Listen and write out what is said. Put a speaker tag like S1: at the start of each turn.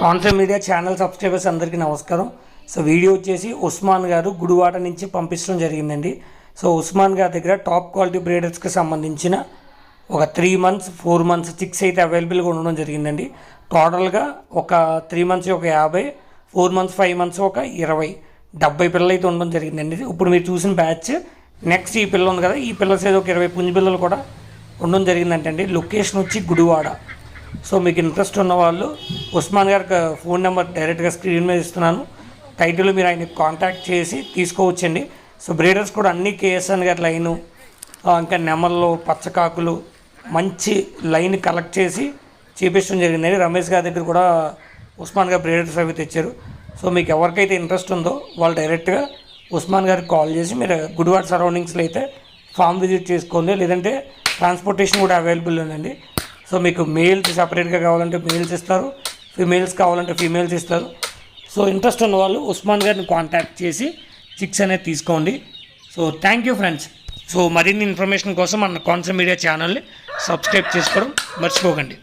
S1: Concept media channel subscribers అందరికీ నమస్కారం. So video వచ్చేసి ఉస్మాన్ గారు గుడివాడ నుంచి పంపించడం జరిగిందండి. సో ఉస్మాన్ గారి దగ్గర టాప్ క్వాలిటీ బ్రీడర్స్కి సంబంధించిన ఒక three months four months chicks అయితే అవైలబుల్గా ఉండడం జరిగిందండి. టోటల్గా ఒక త్రీ మంత్స్ ఒక యాభై ఫోర్ మంత్స్ ఫైవ్ మంత్స్ ఒక ఇరవై డెబ్బై పిల్లలు అయితే ఉండడం జరిగిందండి. ఇప్పుడు మీరు చూసిన బ్యాచ్ నెక్స్ట్ ఈ పిల్ల ఉంది కదా ఈ పిల్ల సైజ్ ఒక ఇరవై పుంజు పిల్లలు కూడా ఉండడం జరిగిందంటండి. లొకేషన్ వచ్చి గుడివాడ. సో మీకు ఇంట్రెస్ట్ ఉన్న వాళ్ళు ఉస్మాన్ గారికి ఫోన్ నెంబర్ డైరెక్ట్గా స్క్రీన్ మీద ఇస్తున్నాను. టైటిల్ మీరు ఆయన కాంటాక్ట్ చేసి తీసుకోవచ్చండి. సో బ్రీడర్స్ కూడా అన్ని కేఎస్ఎన్ గారి లైను ఇంకా నెమల్లో పచ్చకాకులు మంచి లైన్ కలెక్ట్ చేసి చూపించడం జరిగిందండి. రమేష్ గారి దగ్గర కూడా ఉస్మాన్ గారు బ్రీడర్స్ అవి తెచ్చారు. సో మీకు ఎవరికైతే ఇంట్రెస్ట్ ఉందో వాళ్ళు డైరెక్ట్గా ఉస్మాన్ గారికి కాల్ చేసి మీరు గుడివాడ సరౌండింగ్స్లో అయితే ఫామ్ విజిట్ చేసుకోండి. లేదంటే ట్రాన్స్పోర్టేషన్ కూడా అవైలబుల్ ఉందండి. సో మీకు మెయిల్స్ సపరేట్గా కావాలంటే మెయిల్స్ ఇస్తారు. ఫీమేల్స్ కావాలంటే ఫీమేల్స్ ఇస్తారు. సో ఇంట్రెస్ట్ ఉన్న వాళ్ళు ఉస్మాన్ గారిని కాంటాక్ట్ చేసి చిక్స్ అనేది తీసుకోండి. So thank you friends so మరిన్ని ఇన్ఫర్మేషన్ కోసం మన కాన్సర్ మీడియా ఛానల్ని సబ్స్క్రైబ్ చేసుకోవడం మర్చిపోకండి.